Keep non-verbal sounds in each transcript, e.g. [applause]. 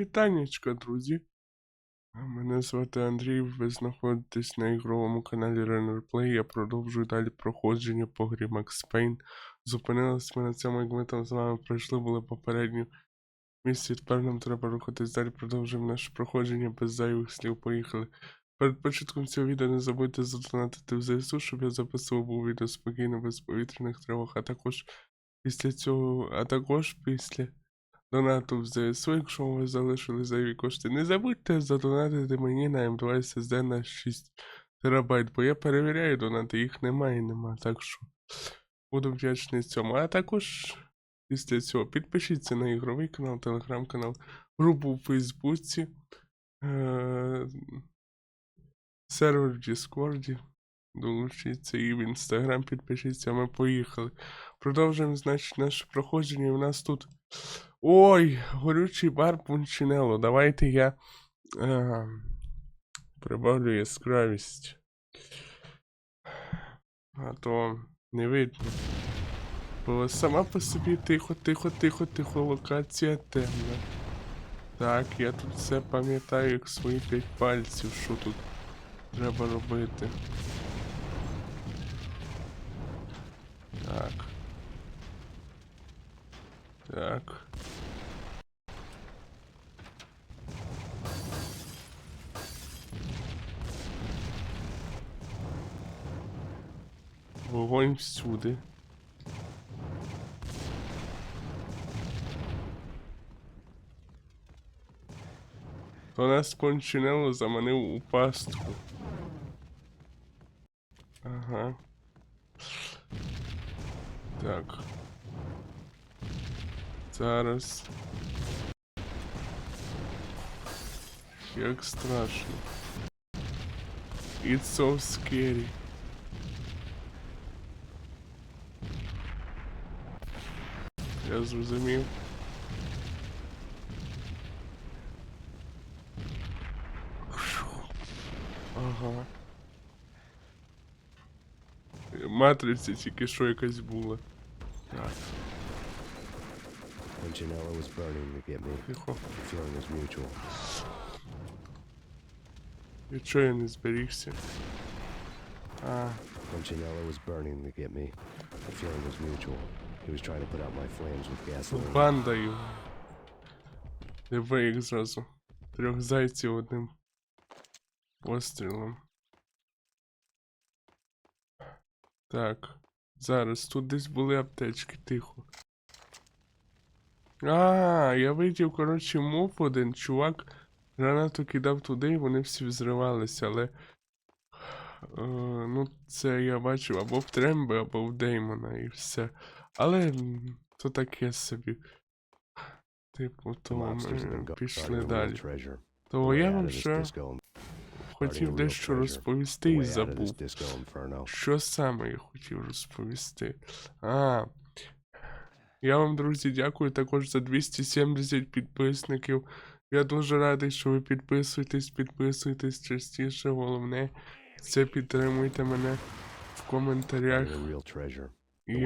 вітаннячка, друзі. Мене звати Андрій, ви знаходитесь на ігровому каналі Runner Play. Я продовжую далі проходження по грі Max Payne. Зупинились ми на цьому, як ми там з вами пройшли, були попередньо місці. Тепер нам треба рухатись далі, продовжуємо наше проходження без зайвих слів. Поїхали. Перед початком цього відео не забудьте задонатити в ЗСУ, щоб я записував був відео спокійно, без повітряних тривог, а також після цього, а також після донату в ЗСУ, якщо вас залишили зайві кошти. Не забудьте задонатити мені на М2 SSD на 6 терабайт, бо я перевіряю донати, їх немає і нема, так що буду вдячний цьому. А також після цього підпишіться на ігровий канал, телеграм-канал, групу у Фейсбуці, е- сервер в Діскорді. Долучіться і в інстаграм підпишіться, ми поїхали. Продовжуємо, значить, наше проходження. І в нас тут. Ой, горючий бар Пунчинело. Давайте я е, прибавлю яскравість. А то не видно. Бо сама по собі тихо, тихо, тихо, тихо, локація темна. Так, я тут все пам'ятаю, як свої п'ять пальців, що тут треба робити. Так. Так. Вогонь всюди. То нас кончинело заманив у пастку. Ага. Так. Зараз. Як страшно. It's so scary. Я зрозумів. Ага. Матриця тільки що якась була. Так, When Janela was burning to get me, тихо. the feeling was mutual. І чого я не зберігся? А, When Janela was burning to get me, the feeling was mutual. He was trying to put out my flames with gasoline. банда його. Диви їх зразу. Трьох зайців одним пострілом. Так. Зараз тут десь були аптечки, тихо. А, я видів, коротше, мов один чувак гранату кидав туди, і вони всі взривалися, але. Е, ну, це я бачив або в Тремби, або в Деймона і все. Але то таке собі. Типу, то ми пішли далі. То я вам ще хотів дещо розповісти і забув. Що саме я хотів розповісти? А. Я вам, друзі, дякую також за 270 підписників. Я дуже радий, що ви підписуєтесь, підписуєтесь частіше. Головне, це підтримуйте мене в коментарях і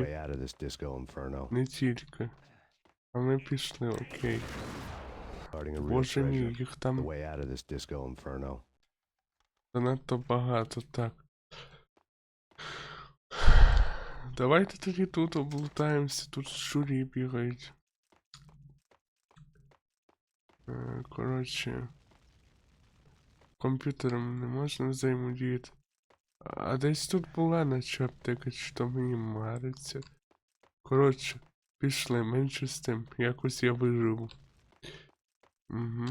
не тільки. А ми пішли, окей. Боже мій, їх там занадто багато, так. Давайте тоді тут облутаємося, тут щурі бігають. Е, Коротше. Комп'ютером не можна взаємодіяти. А десь тут була наче аптека, чи то мені мариться. Коротше, пішли, менше з тим. Якось я виживу. Угу.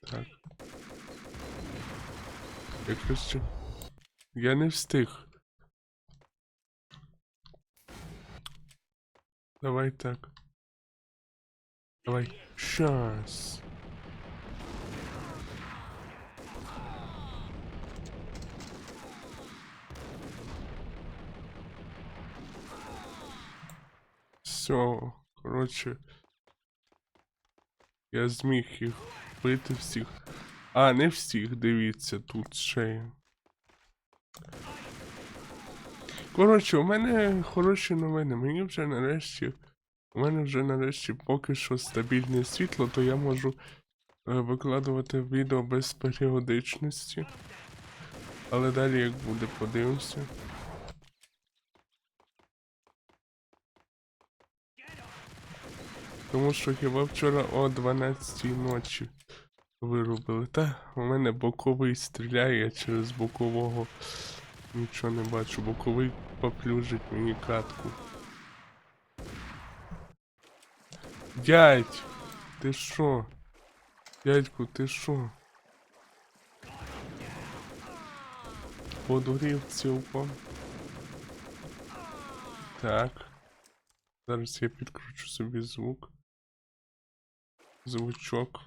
Так. Якось. Я не встиг. Давай так. Давай. Щас. Все, коротше. Я зміг їх вбити всіх. А, не всіх, дивіться, тут ще. Коротше, у мене хороші новини. Мені вже нарешті. У мене вже нарешті поки що стабільне світло, то я можу е, викладувати відео без періодичності. Але далі як буде, подивимося. Тому що хіба вчора о 12 ночі вирубили. Та у мене боковий стріляє, через бокового нічого не бачу. Боковий поплюжить мені катку. Дядь! Ти що? Дядьку, ти що? Подурів цілком. Так. Зараз я підкручу собі звук. Звучок.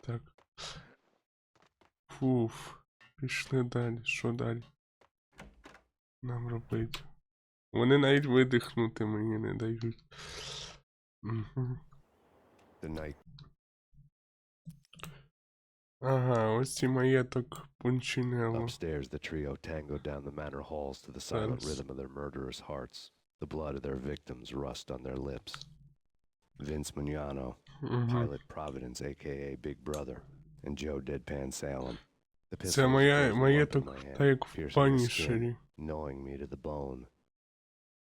Так. Фуф. Пішли далі. Що далі? Нам робити. Вони навіть видихнути мені не дають. Угу. The night Ага, ось і маєток Пунчинелло. upstairs, the trio tangoed down the manor halls to the silent Thanks. rhythm of their murderous hearts. The blood of their victims rust on their lips. Vince Mugnano, Угу. Pilot Providence, aka Big Brother, and Joe Deadpan Salem. The pistol Це was a моя frozen lump in маєток, my hand, та як в piercing the skin, Панішері. Gnawing me to the bone.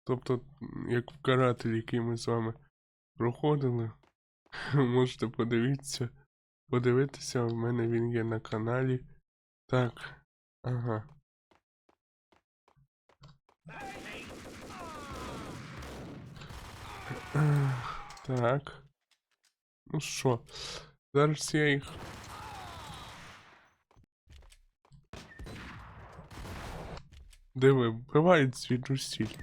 Тобто, як в карателі, який ми з вами проходили. [laughs] Можете подивитися. Подивитися, в мене він є на каналі. Так. Ага. Так. Ну що, зараз я їх. Диви, вбивають звідусіль.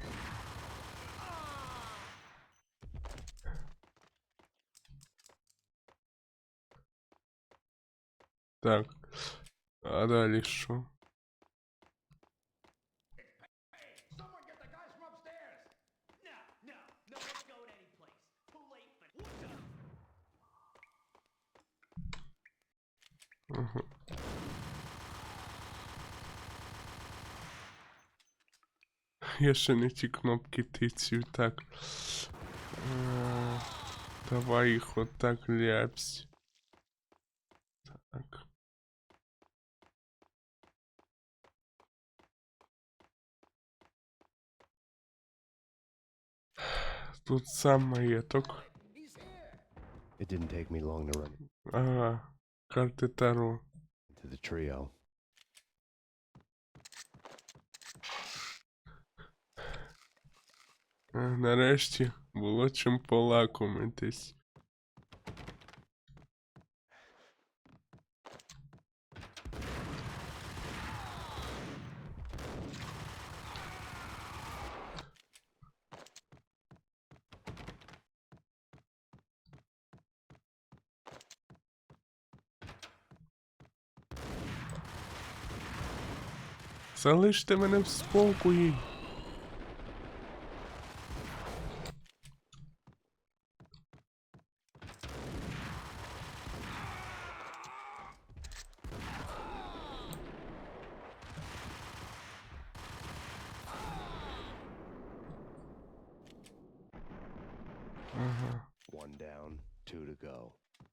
Так. А далі що? Someone [laughs] Я ще не ті кнопки тицію, так. Е, Давай їх отак ляпсь. Так. Тут сам маєток. It didn't take me long to run Ага. Карти Таро. into the trio. Нарешті було чим полакомитись. Залиште мене в спокої.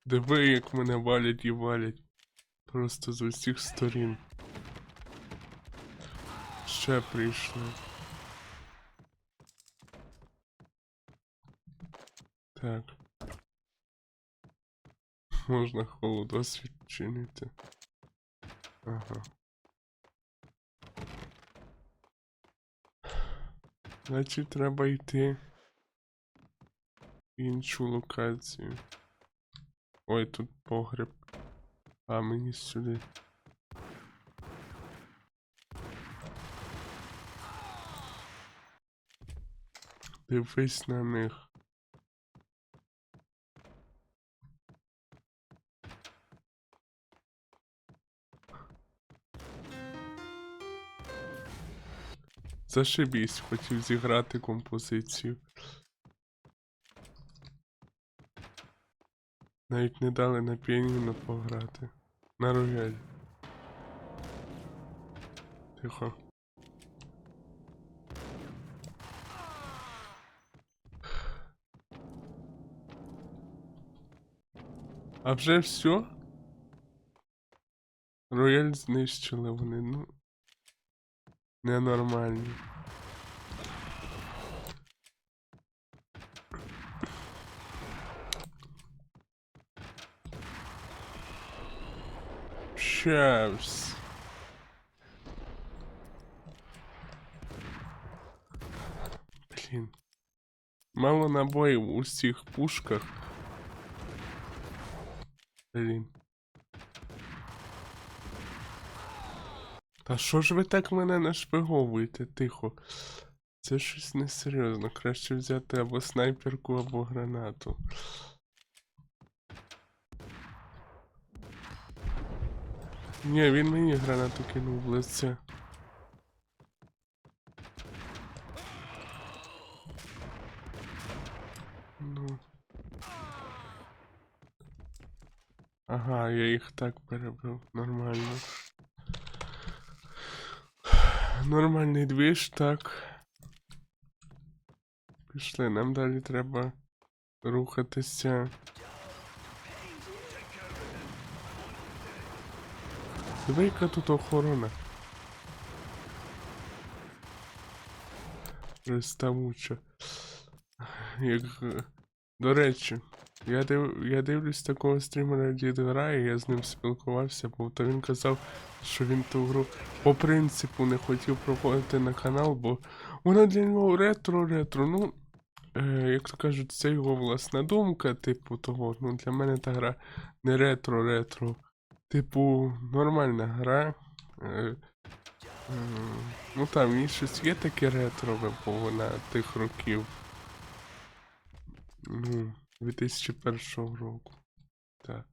Диви, як мене валять і валять. Просто з усіх сторін. Ще прийшли. Так. Можна холодосвіт чинити. Ага. Значить, треба йти в іншу локацію. Ой, тут погреб. А мені сюди. Дивись на них. Зашибісь, хотів зіграти композицію. Навіть не дали на піаніно пограти. На рояль. Тихо. А вже все? Рояль знищили вони, ну. Ненормальні. Щас. Блін. Мало набоїв у всіх пушках. Блін. Та що ж ви так мене нашпиговуєте? Тихо. Це щось несерйозно. Краще взяти або снайперку, або гранату. Ні, він мені гранату кинув в лице. Ну. Ага, я їх так перебив. Нормально. Нормальний двіж, так. Пішли, нам далі треба рухатися. Диви, яка тут охорона. Приставуча. Як... До речі, я, див... я дивлюсь такого стрімера Дід грає, я з ним спілкувався, бо то він казав, що він ту гру по принципу не хотів проходити на канал, бо вона для нього ретро-ретро. Ну, е, як то кажуть, це його власна думка, типу того. Ну, для мене та гра не ретро-ретро. Типу, нормальна гра. Е, е, ну там, і щось є таке ретрове, бо вона тих років. Ну, 2001 року. Так.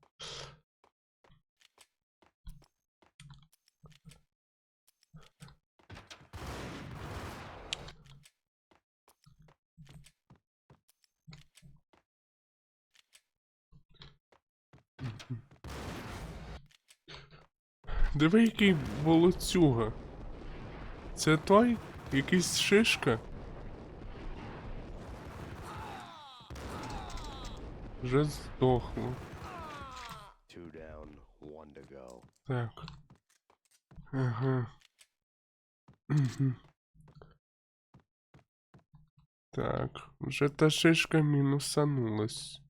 Диви, який волоцюга. Це той? Якийсь шишка? Вже здохло. Так. Ага. Так, вже та шишка мінусанулась.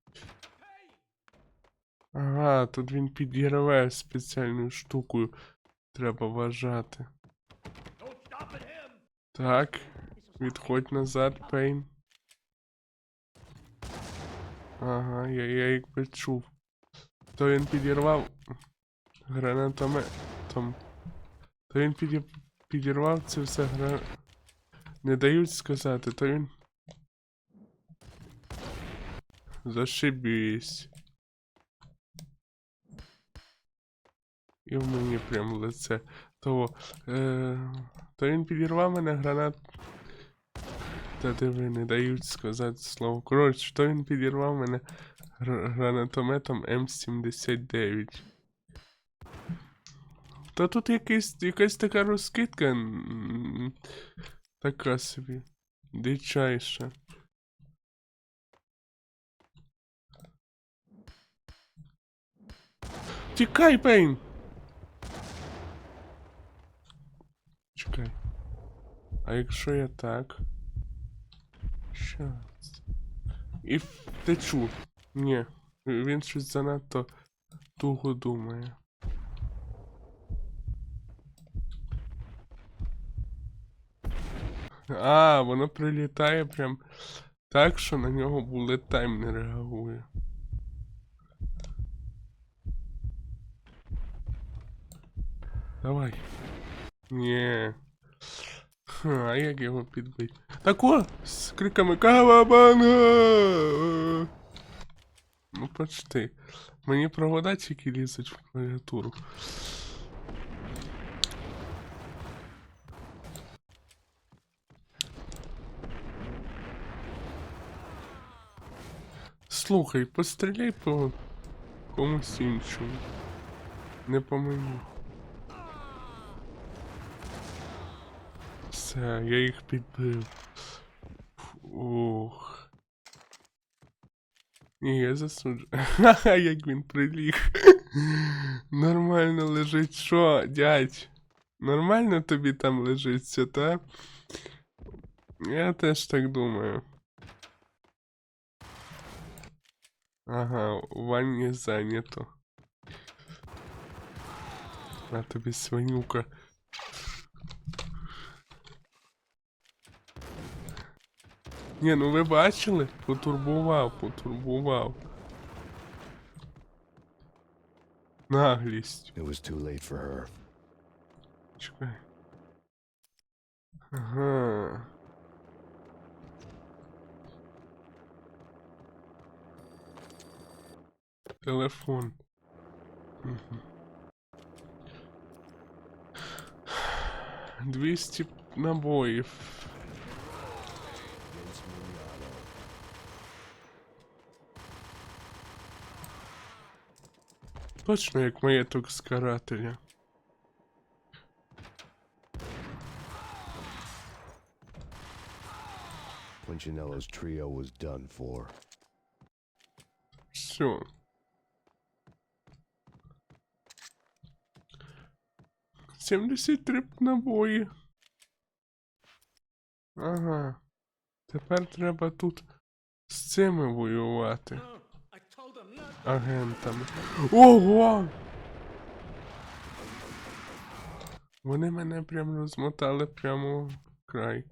Ага, тут він підірве спеціальною штукою. Треба вважати. Так, відходь назад, Пейн. Ага, я, я якби чув. То він підірвав гранатометом. То він підір... підірвав це все гра... Не дають сказати, то він. Зашибісь. І в мені прям лице. То, е, то він підірвав мене гранат. Та диви, не дають сказати слово. Коротше, то він підірвав мене гранатометом М79. Та тут якийсь, якась така розкидка. Така собі. Дичайша. Тікай, Пейн! Чекай. А якщо я так. Щас. І втечу. Ні. Він щось занадто туго думає. А, воно прилітає прям так, що на нього булет тайм не реагує. Давай. Ні. Ха, А як його підбити? Так о! З криками Кавабанга! Ну почти. Мені провода тільки лізуть в клавіатуру. Слухай, постріляй по комусь іншому. Не по мені. Все, я їх підбив. Ух. Ні, я засуджую. Ха-ха, [laughs] як він приліг. Нормально лежить. Що, дядь? Нормально тобі там лежиться, та? Я теж так думаю. Ага, у ванні зайнято. На тобі свинюка. Ні, ну ви бачили? Потурбував, потурбував. Наглість. It was too late for her. Чекай. Ага. Телефон. Мгм. 200 набоїв. Точно як маєток з карателя. Punchinello's trio was done for. Все. Сімдесят три набої. Ага. Тепер треба тут з цими воювати. No, I told him not. Агентами. Ого! Вони мене прям розмотали прямо в край.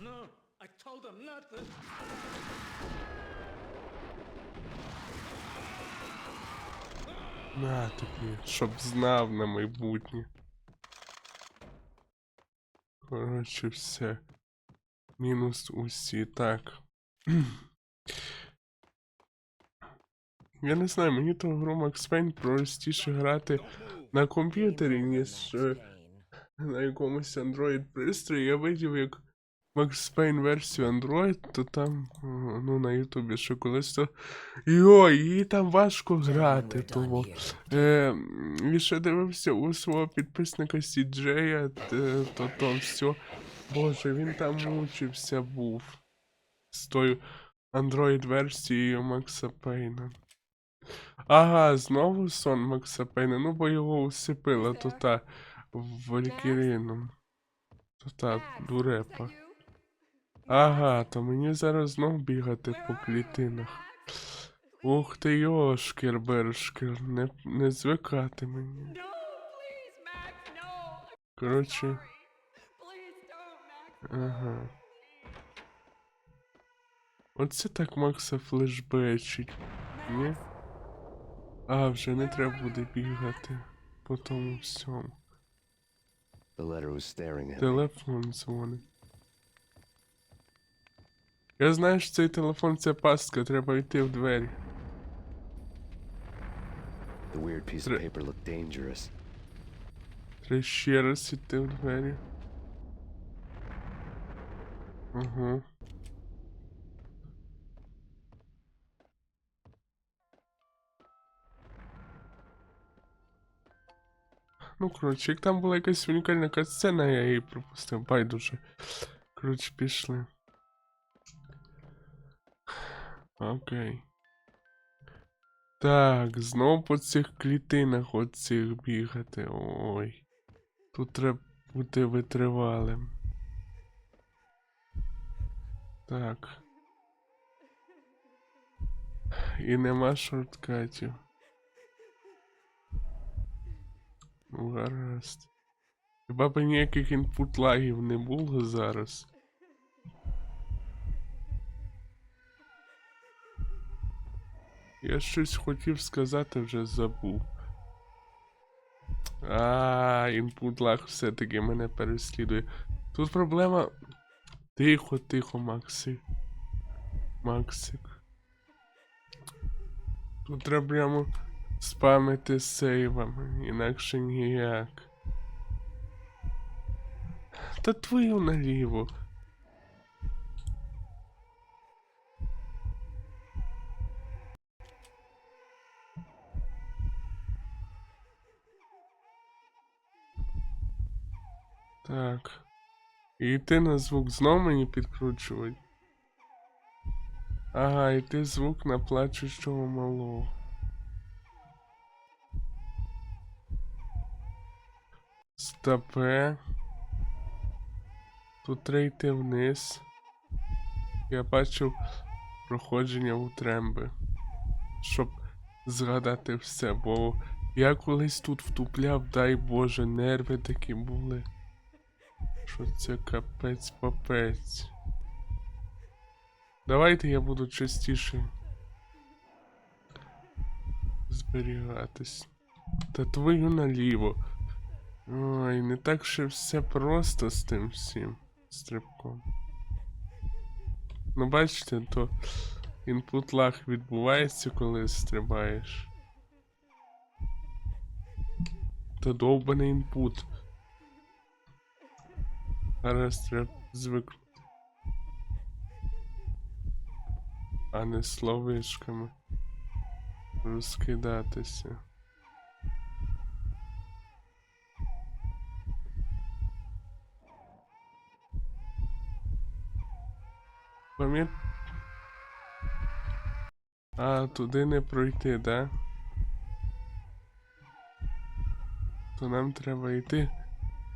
No, I told him not to. На тобі, щоб знав на майбутнє. Коротше, все. Мінус усі. Так. Я не знаю, мені то гру Max Payne простіше грати на комп'ютері, ніж е, на якомусь Android пристрої. Я видів, як Max Payne версію Android, то там, е, ну, на Ютубі ще колись то. Йой, її там важко грати, того. Е, і ще дивився у свого підписника Сіджея, то то все. Боже, він там мучився був. З тою Android-версією Макса Пейна. Ага, знову сон Макса Пейна. Ну, бо його усипила то та Валькіріном. То дурепа. Ага, то мені зараз знов бігати по клітинах. Ух ти, йошкер, бершкер, не, не звикати мені. Коротше, ага. Оце так Макса флешбечить. Ні? А, вже не треба буде бігати по тому всьому. The letter was staring at me. Телефон дзвонить. Я знаю, що цей телефон це пастка, треба йти в двері. The weird piece of Tre- paper looked dangerous. Треба ще раз йти в двері. Угу. Ну, коротше, як там була якась унікальна катсцена, я її пропустив, байдуже. Коротше, пішли. Окей. Так, знов по цих клітинах оцих бігати. Ой. Тут треба бути витривалим. Так. І нема шорткатів. Ну, гаразд. Хіба б ніяких інпут лагів не було зараз. Я щось хотів сказати, вже забув. А, інпут лаг все-таки мене переслідує. Тут проблема. Тихо, тихо, Максик. Максик. Тут треба спамити сейвами, інакше ніяк. Та твою наліво. Так. І йти на звук знов мені підкручувати. Ага, і ти звук на плачущого малого. Стопе. Тут треба йти вниз. Я бачив проходження у тремби. Щоб згадати все, бо я колись тут втупляв, дай Боже, нерви такі були. Що це капець попець. Давайте я буду частіше зберігатись. Та твою наліво. Ой, не так ще все просто з тим всім стрибком. Ну бачите, то інпут лаг відбувається, коли стрибаєш. Та довбаний інпут. Зараз треба звикнути. А не словишками. Розкидатися. Пам'ят... А, туди не пройти, да? То нам треба йти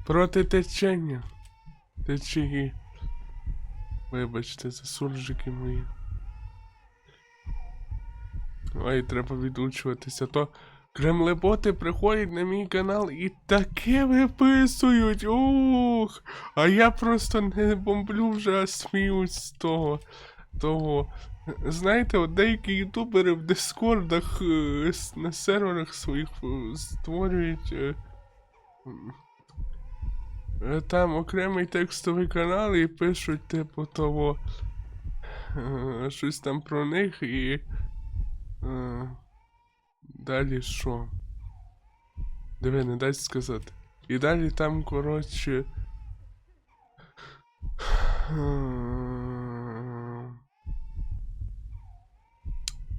проти течення. Течії. Вибачте, за суржики мої. Ой, треба відучуватися. То кремлеботи приходять на мій канал і таке виписують. Ух! А я просто не бомблю вже, а сміюсь з того. того. Знаєте, от деякі ютубери в дискордах е, на серверах своїх е, створюють. Е, Там окремий текстовий канал і пишуть, типу, того. е, Щось там про них і. е, Далі що? Диви, не дай сказати. І далі там, коротше.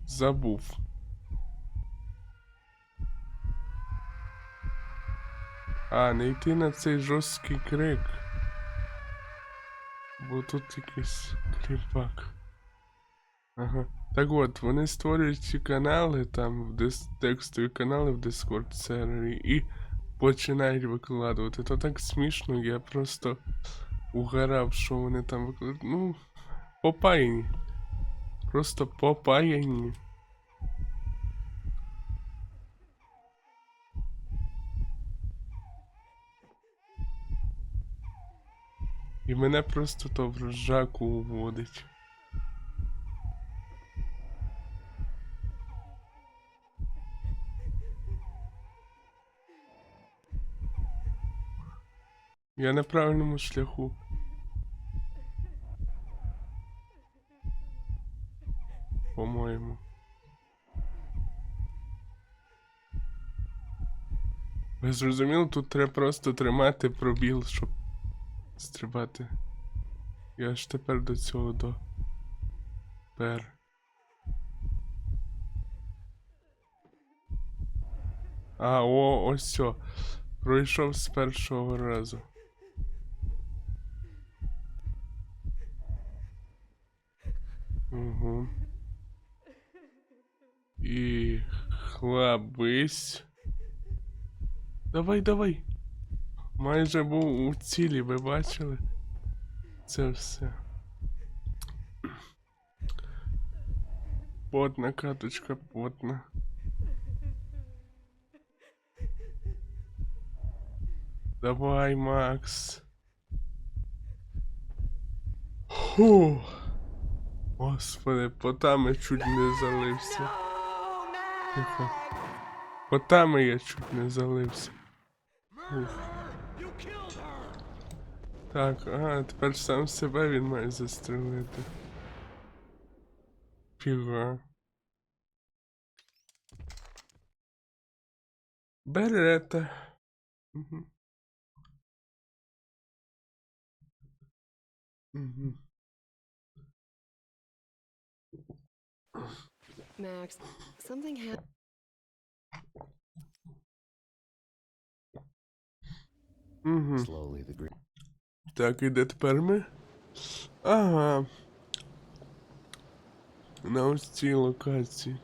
Забув. А, не йти на цей жорсткий крик. Бо тут якийсь кріпак. Ага. Так от, вони створюють ці канали, там в дис... текстові канали в Discord сервері і починають викладувати. То так смішно, я просто угорав, що вони там викладають. Ну, попаяні. Просто попаяні. І мене просто то в ржаку уводить. Я на правильному шляху. По-моєму. Ви зрозуміли, тут треба просто тримати пробіл, щоб стрибати. Я ж тепер до цього до. Пер. А, о, ось все. Пройшов з першого разу. Угу. І хлабись. Давай, давай. Майже був у цілі, ви бачили? Це все. Потна каточка, потна. Давай, Макс. Фу. Господи, потами чуть не залився. Тихо. Потами я чуть не залився. Ух. You killed her! Так, ага, тепер сам себе він має застрелити. Фіга. Берета. Угу. Угу. Max, something happened. Угу. Slowly, the green Так, і де тепер ми? Ага. На ось цій локації.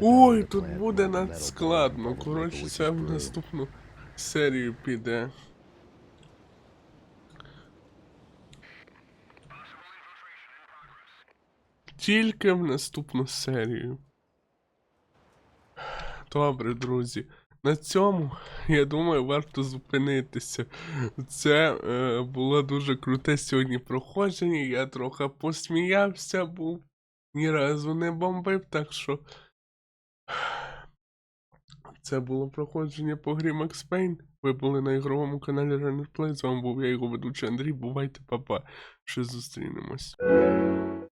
Ой, тут буде надскладно. Коротше, це в наступну серію піде. Тільки в наступну серію. Добре, друзі. На цьому, я думаю, варто зупинитися. Це е, було дуже круте сьогодні проходження. Я трохи посміявся, був ні разу не бомбив, так що. Це було проходження по грі Max Payne. Ви були на ігровому каналі Runner Play. З вами був я його ведучий Андрій. Бувайте, папа. Ще зустрінемось.